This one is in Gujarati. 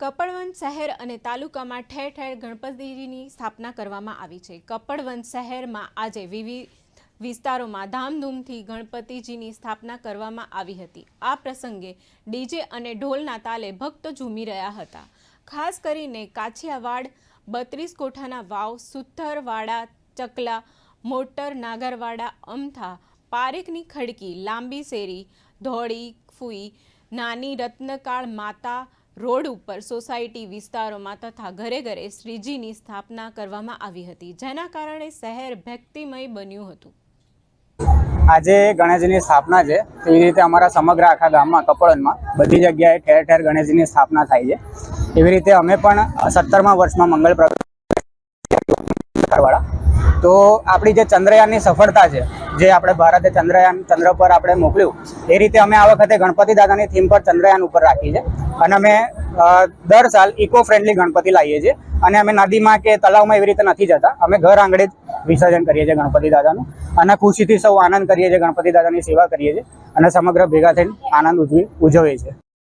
કપડવંત શહેર અને તાલુકામાં ઠેર ઠેર ગણપતિજીની સ્થાપના કરવામાં આવી છે. કપડવંત શહેરમાં આજે વિવિધ વિસ્તારોમાં ધામધૂમથી ગણપતિજીની સ્થાપના કરવામાં આવી હતી. આ પ્રસંગે ડીજે અને ઢોલના તાલે ભક્તો ઝૂમી રહ્યા હતા. ખાસ કરીને કાછિયાવાડ, બત્રીસ કોઠાના વાવ, સુથરવાડા, ચકલા, મોટર, નાગરવાડા, અમથા, પારેખની ખડકી, લાંબી શેરી, ધોળી, ફૂઈ, નાની રત્નકાળ માતા રોડ ઉપર સોસાયટી વિસ્તારોમાં તથા ઘરે ઘરે શ્રીજીની સ્થાપના કરવામાં આવી હતી, જેના કારણે શહેર ભક્તિમય બન્યું હતું. આજે ગણેશજીની સ્થાપના છે એવી રીતે અમારા સમગ્ર આખા ગામમાં, કપડનમાં, બધી જગ્યાએ ઠેર ઠેર ગણેશજીની સ્થાપના થાય છે. એવી રીતે અમે પણ સત્તરમા વર્ષમાં મંગળ પ્રગટવાળા તો આપણી જે ચંદ્રયાનની સફળતા છે, જે આપણે ભારતે ચંદ્રયાન, ચંદ્ર પર આપણે મોકલ્યું, એ રીતે અમે આ વખતે ગણપતિ દાદાની થીમ પર ચંદ્રયાન ઉપર રાખી છે. અને અમે દર સાલ ઇકો ફ્રેન્ડલી ગણપતિ લાવીએ છીએ. અને અમે નદીમાં કે તલાવમાં એવી રીતે નથી જતા. અમે ઘર આંગણે જ વિસર્જન કરીએ છીએ ગણપતિ દાદાનું. અને ખુશીથી સૌ આનંદ કરીએ છીએ ગણપતિ દાદાની સેવા કરીએ છીએ. અને સમગ્ર ભેગા થઈને આનંદ ઉજવી, ઉજવીએ છીએ.